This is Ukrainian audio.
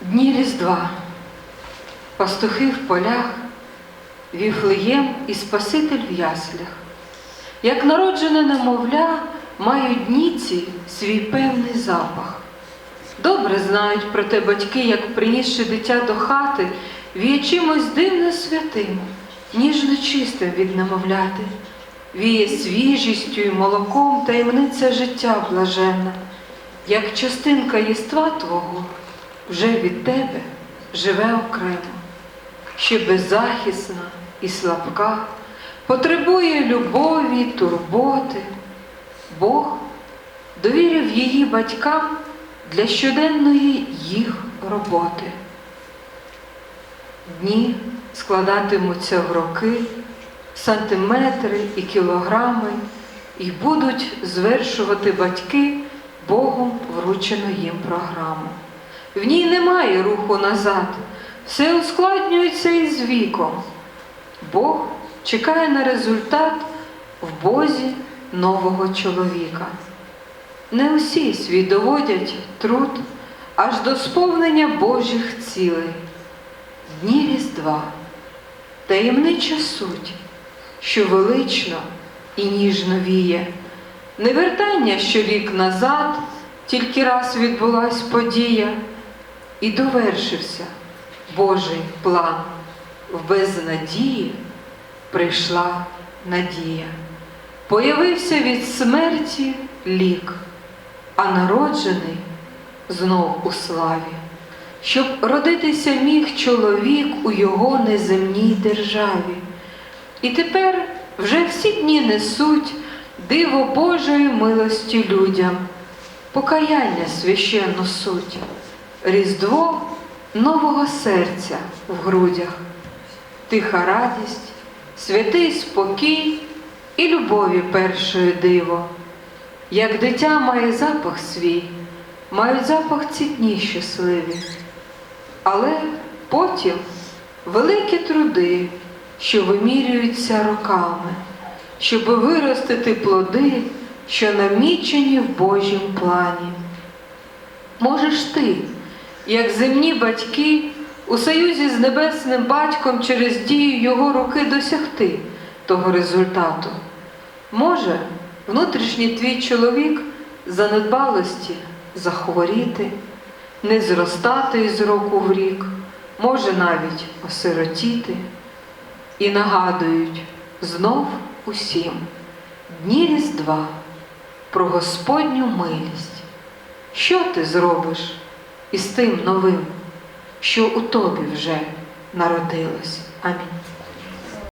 Дні Різдва, пастухи в полях, віфлеєм і Спаситель в яслях. Як народжене немовля, мають дні ці свій певний запах. Добре знають про те батьки, як принісши дитя до хати, віє чимось дивно святим, ніжно чистим від немовляти, віє свіжістю і молоком таємниця життя блаженна, як частинка єства Твого вже від тебе живе окремо, ще беззахисна і слабка, потребує любові, турботи. Бог довірив її батькам для щоденної їх роботи. Дні складатимуться в роки, сантиметри і кілограми, і будуть звершувати батьки Богом вручену їм програму. В ній немає руху назад, все ускладнюється із віком. Бог чекає на результат в Бозі нового чоловіка. Не усі свій доводять труд аж до сповнення Божих цілей. Дні Різдва, таємнича суть, що велично і ніжно віє, не вертання щорік назад, тільки раз відбулась подія, і довершився Божий план. В безнадії прийшла надія. Появився від смерті лік, а народжений знов у славі, щоб родитися міг чоловік у його неземній державі. І тепер вже всі дні несуть диво Божої милості людям, покаяння священну суть, різдво нового серця в грудях, тиха радість, святий спокій і любові першої диво. Як дитя має запах свій, мають запах ці дні щасливі, але потім великі труди, що вимірюються роками, щоб виростити плоди, що намічені в Божім плані. Можеш ти, як земні батьки, у союзі з небесним батьком через дію його руки досягти того результату. Може, внутрішній твій чоловік занедбалості захворіти, не зростати із року в рік, може навіть осиротіти. І нагадують знов усім дні Різдва про Господню милість. Що ти зробиш із тим новим, що у тобі вже народилось? Амінь.